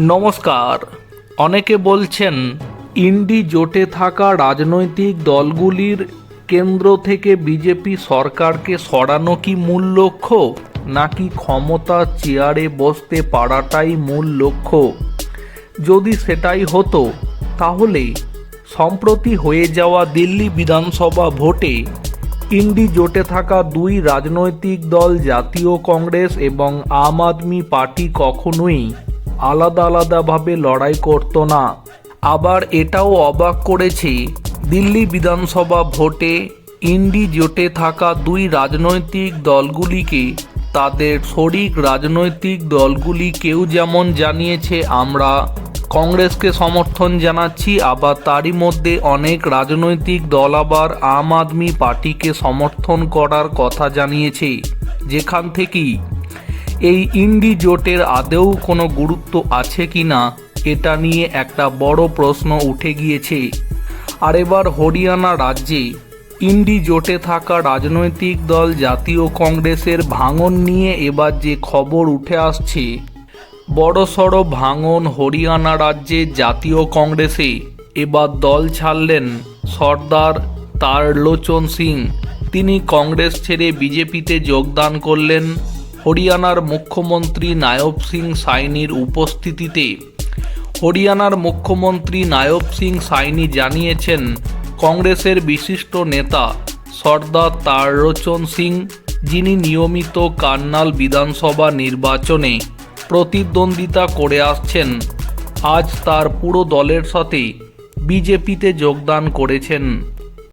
নমস্কার। অনেকে বলছেন, ইন্ডি জোটে থাকা রাজনৈতিক দলগুলির কেন্দ্র থেকে বিজেপি সরকারকে সরানো কি মূল লক্ষ্য? নাকি ক্ষমতার চেয়ারে বসতে পারাটাই মূল লক্ষ্য? যদি সেটাই হতো, তাহলে সম্প্রতি হয়ে যাওয়া দিল্লি বিধানসভা ভোটে ইন্ডি জোটে থাকা দুই রাজনৈতিক দল, জাতীয় কংগ্রেস এবং আম আদমি পার্টি কখনোই আলাদা আলাদাভাবে লড়াই করত না। আবার এটাও অবাক করেছে, দিল্লি বিধানসভা ভোটে ইন্ডি জোটে থাকা দুই রাজনৈতিক দলগুলিকে, তাদের শরিক রাজনৈতিক দলগুলি কেউ যেমন জানিয়েছে আমরা, কংগ্রেসকে সমর্থন জানাচ্ছি, আবার তারই মধ্যে অনেক রাজনৈতিক দল আবার আম আদমি পার্টিকে সমর্থন করার কথা জানিয়েছে। যেখান থেকেই এই ইন্ডি জোটের আদেও কোনো গুরুত্ব আছে কি না, এটা নিয়ে একটা বড় প্রশ্ন উঠে গিয়েছে। আর এবার হরিয়ানা রাজ্যে ইন্ডি জোটে থাকা রাজনৈতিক দল জাতীয় কংগ্রেসের ভাঙন নিয়ে এবার যে খবর উঠে আসছে, বড়সড় ভাঙন হরিয়ানা রাজ্যে জাতীয় কংগ্রেসে। এবার দল ছাড়লেন সর্দার তারলোচন সিং। তিনি কংগ্রেস ছেড়ে বিজেপিতে যোগদান করলেন হরিয়ানার মুখ্যমন্ত্রী নায়ব সিং সাইনির উপস্থিতিতে হরিয়ানার মুখ্যমন্ত্রী নায়ব সিং সাইনি জানিয়েছেন, কংগ্রেসের বিশিষ্ট নেতা সর্দার তারলোচন সিং, যিনি নিয়মিত কান্নাল বিধানসভা নির্বাচনে প্রতিদ্বন্দ্বিতা করে আসছেন, আজ তার পুরো দলের সাথে বিজেপিতে যোগদান করেছেন।